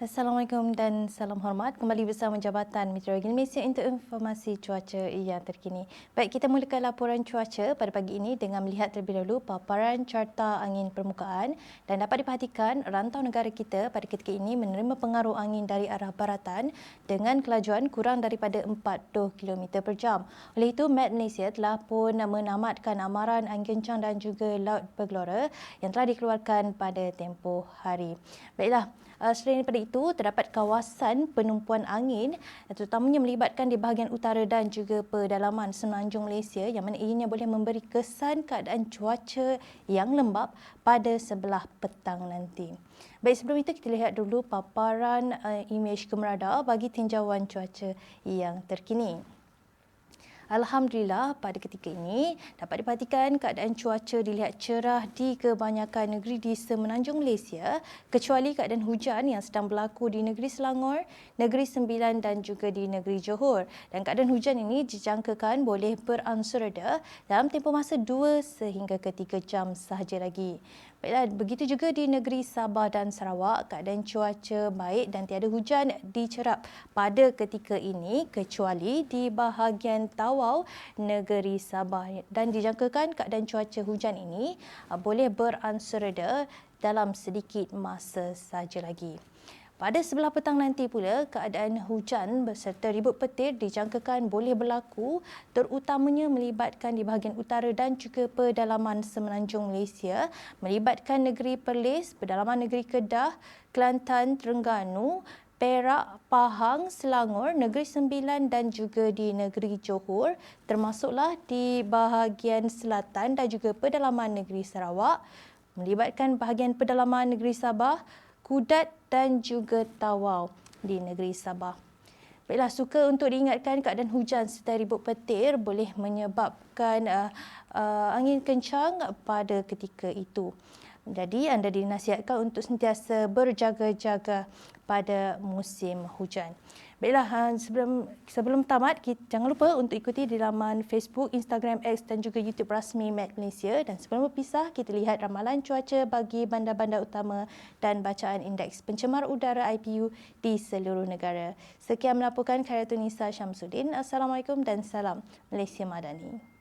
Assalamualaikum dan salam hormat. Kembali bersama Jabatan Meteorologi Malaysia untuk informasi cuaca yang terkini. Baik, kita mulakan laporan cuaca pada pagi ini dengan melihat terlebih dahulu paparan carta angin permukaan dan dapat diperhatikan rantau negara kita pada ketika ini menerima pengaruh angin dari arah baratan dengan kelajuan kurang daripada 40 km per jam. Oleh itu, Met Malaysia telah pun menamatkan amaran angin kencang dan juga laut bergelora yang telah dikeluarkan pada tempoh hari. Baiklah, Uh, selain daripada itu, terdapat kawasan penumpuan angin terutamanya melibatkan di bahagian utara dan juga pedalaman semenanjung Malaysia yang mana ianya boleh memberi kesan keadaan cuaca yang lembap pada sebelah petang nanti. Baik, sebelum itu kita lihat dulu paparan uh, imej kemerada bagi tinjauan cuaca yang terkini. Alhamdulillah pada ketika ini dapat diperhatikan keadaan cuaca dilihat cerah di kebanyakan negeri di semenanjung Malaysia kecuali keadaan hujan yang sedang berlaku di negeri Selangor, negeri Sembilan dan juga di negeri Johor. Dan keadaan hujan ini dijangkakan boleh beransur reda dalam tempoh masa 2 sehingga ke 3 jam sahaja lagi. Baiklah, begitu juga di negeri Sabah dan Sarawak, keadaan cuaca baik dan tiada hujan dicerap pada ketika ini kecuali di bahagian Tawau, negeri Sabah. Dan dijangkakan keadaan cuaca hujan ini ah, boleh beransur reda dalam sedikit masa saja lagi. Pada sebelah petang nanti pula, keadaan hujan beserta ribut petir dijangkakan boleh berlaku terutamanya melibatkan di bahagian utara dan juga pedalaman semenanjung Malaysia, melibatkan negeri Perlis, pedalaman negeri Kedah, Kelantan, Terengganu, Perak, Pahang, Selangor, Negeri Sembilan dan juga di Negeri Johor termasuklah di bahagian selatan dan juga pedalaman Negeri Sarawak. Melibatkan bahagian pedalaman Negeri Sabah, Kudat dan juga Tawau di negeri Sabah. Baiklah, suka untuk diingatkan keadaan hujan serta ribut petir boleh menyebabkan uh, uh, angin kencang pada ketika itu. Jadi anda dinasihatkan untuk sentiasa berjaga-jaga pada musim hujan. Baiklah, ha, sebelum sebelum tamat, kita, jangan lupa untuk ikuti di laman Facebook, Instagram, X dan juga YouTube rasmi Met Malaysia. Dan sebelum berpisah, kita lihat ramalan cuaca bagi bandar-bandar utama dan bacaan indeks pencemar udara IPU di seluruh negara. Sekian melaporkan Khairatun Nisa Syamsuddin. Assalamualaikum dan salam Malaysia Madani.